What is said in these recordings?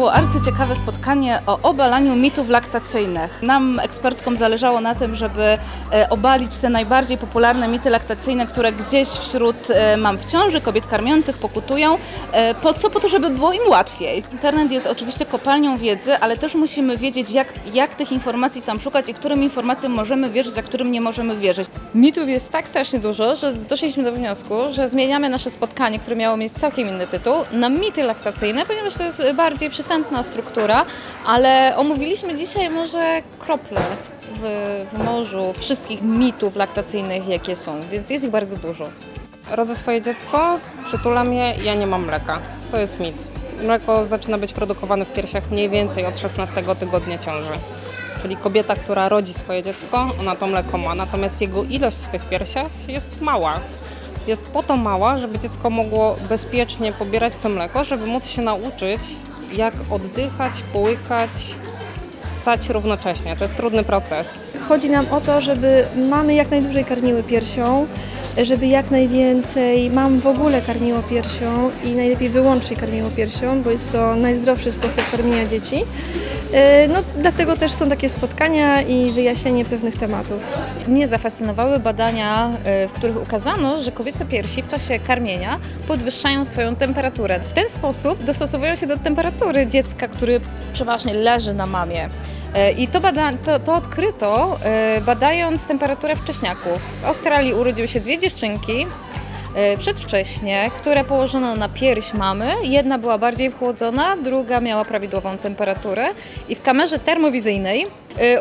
było arcyciekawe spotkanie o obalaniu mitów laktacyjnych. Nam, ekspertkom, zależało na tym, żeby e, obalić te najbardziej popularne mity laktacyjne, które gdzieś wśród e, mam w ciąży, kobiet karmiących pokutują. E, Po co? Po to, żeby było im łatwiej. Internet jest oczywiście kopalnią wiedzy, ale też musimy wiedzieć, jak, jak tych informacji tam szukać i którym informacjom możemy wierzyć, a którym nie możemy wierzyć. Mitów jest tak strasznie dużo, że doszliśmy do wniosku, że zmieniamy nasze spotkanie, które miało mieć całkiem inny tytuł, na mity laktacyjne, ponieważ to jest bardziej przystępna struktura, ale omówiliśmy dzisiaj może krople w, w morzu wszystkich mitów laktacyjnych, jakie są, więc jest ich bardzo dużo. Rodzę swoje dziecko, przytulam je, ja nie mam mleka. To jest mit. Mleko zaczyna być produkowane w piersiach mniej więcej od 16 tygodnia ciąży. Czyli kobieta, która rodzi swoje dziecko, ona to mleko ma, natomiast jego ilość w tych piersiach jest mała. Jest po to mała, żeby dziecko mogło bezpiecznie pobierać to mleko, żeby móc się nauczyć, jak oddychać, połykać, ssać równocześnie. To jest trudny proces. Chodzi nam o to, żeby mamy jak najdłużej karmiły piersią, żeby jak najwięcej mam w ogóle karmiło piersią i najlepiej wyłącznie karmiło piersią, bo jest to najzdrowszy sposób karmienia dzieci. E, No, dlatego też są takie spotkania i wyjaśnienie pewnych tematów. Mnie zafascynowały badania, y, w których ukazano, że kobiece piersi w czasie karmienia podwyższają swoją temperaturę. W ten sposób dostosowują się do temperatury dziecka, który przeważnie leży na mamie. I to, bada, to, to odkryto y, badając temperaturę wcześniaków. W Australii urodziły się dwie dziewczynki y, przedwcześnie, które położono na pierś mamy. Jedna była bardziej wchłodzona, druga miała prawidłową temperaturę. I w kamerze termowizyjnej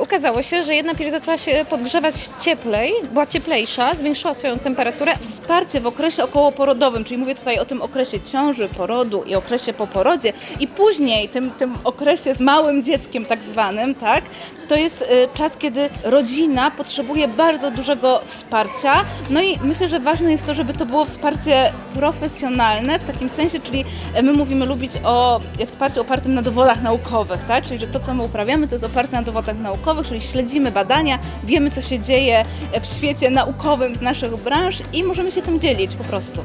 ukazało się, że jedna pierś zaczęła się podgrzewać cieplej, była cieplejsza, zwiększyła swoją temperaturę. Wsparcie w okresie okołoporodowym, czyli mówię tutaj o tym okresie ciąży, porodu i okresie po porodzie i później tym, tym okresie z małym dzieckiem tak zwanym, tak, to jest y, czas, kiedy rodzina potrzebuje bardzo dużego wsparcia. No i myślę, że ważne jest to, żeby to było wsparcie profesjonalne w takim sensie, czyli e, my mówimy lubić o wsparciu opartym na dowodach naukowych, tak? Czyli że to, co my uprawiamy, to jest oparte na dowodach naukowych, czyli śledzimy badania, wiemy, co się dzieje w świecie naukowym z naszych branż i możemy się tym dzielić po prostu.